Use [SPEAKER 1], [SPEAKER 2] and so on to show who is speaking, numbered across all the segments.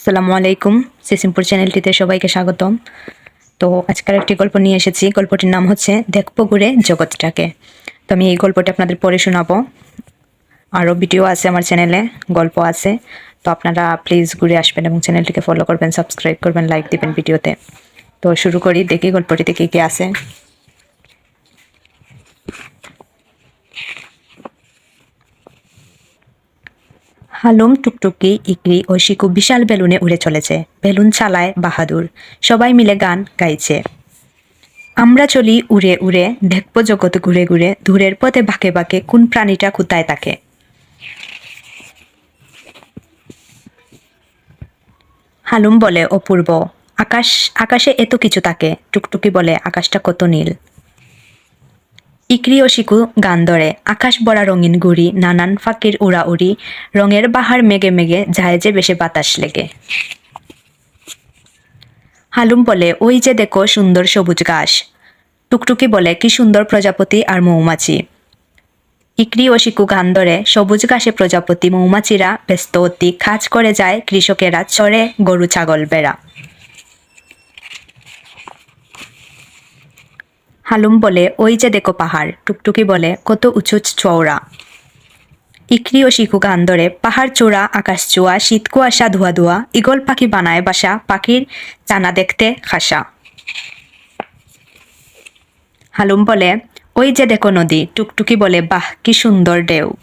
[SPEAKER 1] আসসালামু আলাইকুম। সিসিমপুর চ্যানেলটিতে সবাইকে স্বাগতম। তো আজকের একটি গল্প নিয়ে এসেছি। গল্পটির নাম হচ্ছে দেখব ঘুরে জগৎটাকে তো আমি এই গল্পটি আপনাদের পড়ে শোনাবো। আরও ভিডিও আছে আমার চ্যানেলে, গল্প আছে। তো আপনারা প্লিজ ঘুরে আসবেন এবং চ্যানেলটিকে ফলো করবেন, সাবস্ক্রাইব করবেন, লাইক দিবেন ভিডিওতে। তো শুরু করি, দেখি গল্পটিতে কী কী আছে। হালুম, টুকটুকি ইকরি ও শিকু বিশাল বেলুনে উড়ে চলেছে। বেলুন চালায় বাহাদুর। সবাই মিলে গান গাইছে। আমরা চলি উড়ে উড়ে দেখব জগৎ ঘুরে ঘুরে দূরের পথে বাঁকে বাঁকে কোন প্রাণীটা কোথায় থাকে হালুম বলে অপূর্ব। আকাশ, আকাশে এত কিছু থাকে টুকটুকি বলে আকাশটা কত নীল। ইকরি ও শিকু গান ধরে। আকাশ বড়া রঙিন গুড়ি, নানান ফাঁকির উড়া উড়ি, রঙের বাহার মেঘে মেঘে যে বেশে বাতাস লেগে। হালুম বলে, ওই যে দেখো সুন্দর সবুজ ঘাস। টুকটুকি বলে, কি সুন্দর প্রজাপতি আর মৌমাছি। ইকরি ও শিকু গান ধরে, সবুজ ঘাসে প্রজাপতি, মৌমাছিরা ব্যস্ত অতি। খাজ করে যায় কৃষকেরা চড়ে গরু ছাগল বেড়া। হালুম বলে, ওই যে দেখো পাহাড়। টুকটুকি বলে, কত উঁচু চৌড়া ইকরি ও শিখু গান ধরে, পাহাড় চূড়া, আকাশ চুয়া শীত কুয়াশা, ধোয়া ধোয়া ইগল পাখি বানায় বাসা, পাখির চানা দেখতে খাসা। হালুম বলে, ওই যে দেখো নদী। টুকটুকি বলে, বাহ, কি সুন্দর ঢেউ।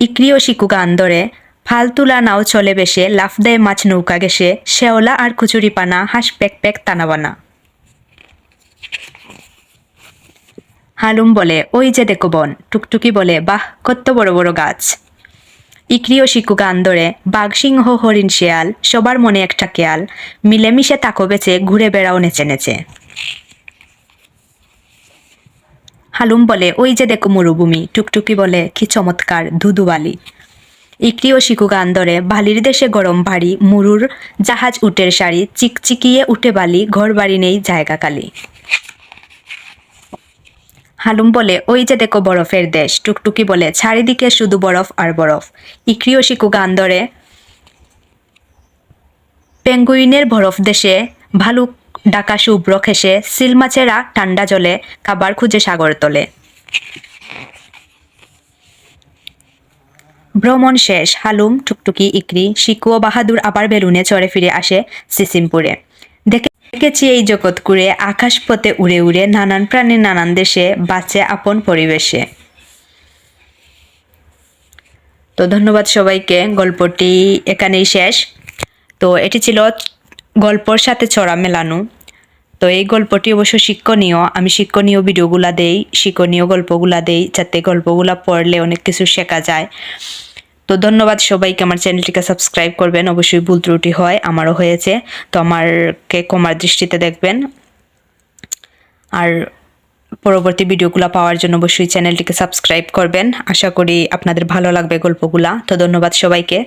[SPEAKER 1] ইকরি ও শিকু গান ধরে ফাল তুলা নাও চলে বেশে, লাফ দেয় মাছ নৌকা গেসে শেওলা আর কুচুরি পানা হাঁস পেক পেক তানাবানা। হালুম বলে, ওই যে দেখো বন, টুকটুকি বলে, বাহ কত বড় বড় গাছ। ইকরি ও শিকু গান ধরে, বাঘ সিংহ, হরিণ শেয়াল, সবার মনে একটা কেয়াল মিলেমিশে তাকো বেচে, ঘুরে বেড়াও নেচে নেচে। হালুম বলে, ওই যে দেখো মরুভূমি, টুকটুকি বলে, কি চমৎকার ধুধুবালি ইকরি ও শিকু গান ধরে, বালির দেশে গরম ভারী, মুরুর জাহাজ উটের শাড়ি চিকচিকিয়ে উঠে বালি ঘর বাড়ি নেই জায়গা কালি। হালুম বলে, ওই যে দেখো বরফের দেশ। টুকটুকি বলে, চারিদিকে শুধু বরফ আর বরফ। ইকরি ও শিকু গান ধরে, পেঙ্গুইনের বরফ দেশে ভালুক ডাকা শুভ্র খেসে, সিল মাছেরা ঠান্ডা জলে, খাবার খুঁজে সাগর তোলে। ভ্রমণ শেষ, হালুম, টুকটুকি, ইকরি, শিকু ও বাহাদুর আবার বেলুনে চড়ে ফিরে আসে সিসিমপুরে। দেখে দেখেছি এই জগৎ কুড়ে আকাশ পথে উড়ে উড়ে নানান প্রাণী নানান দেশে, বাঁচে আপন পরিবেশে। তো ধন্যবাদ সবাইকে, গল্পটি এখানেই শেষ। তো এটি ছিল গল্পর সাথে ছড়া মেলানো। তো এই গল্পটি অবশ্য শিক্ষণীয়, আমি শিক্ষণীয় ভিডিওগুলা দেই, শিক্ষণীয় গল্পগুলা দেই, যাতে গল্পগুলা পড়লে অনেক কিছু শেখা যায়। তো ধন্যবাদ সবাইকে, আমার চ্যানেলটিকে সাবস্ক্রাইব করবেন। অবশ্যই ভুল ত্রুটি হয়, আমারও হয়েছে। তো আমারকে কমার দৃষ্টিতে দেখবেন। আর পরবর্তী ভিডিওগুলো পাওয়ার জন্য অবশ্যই চ্যানেলটিকে সাবস্ক্রাইব করবেন। আশা করি আপনাদের ভালো লাগবে গল্পগুলা। তো ধন্যবাদ সবাইকে।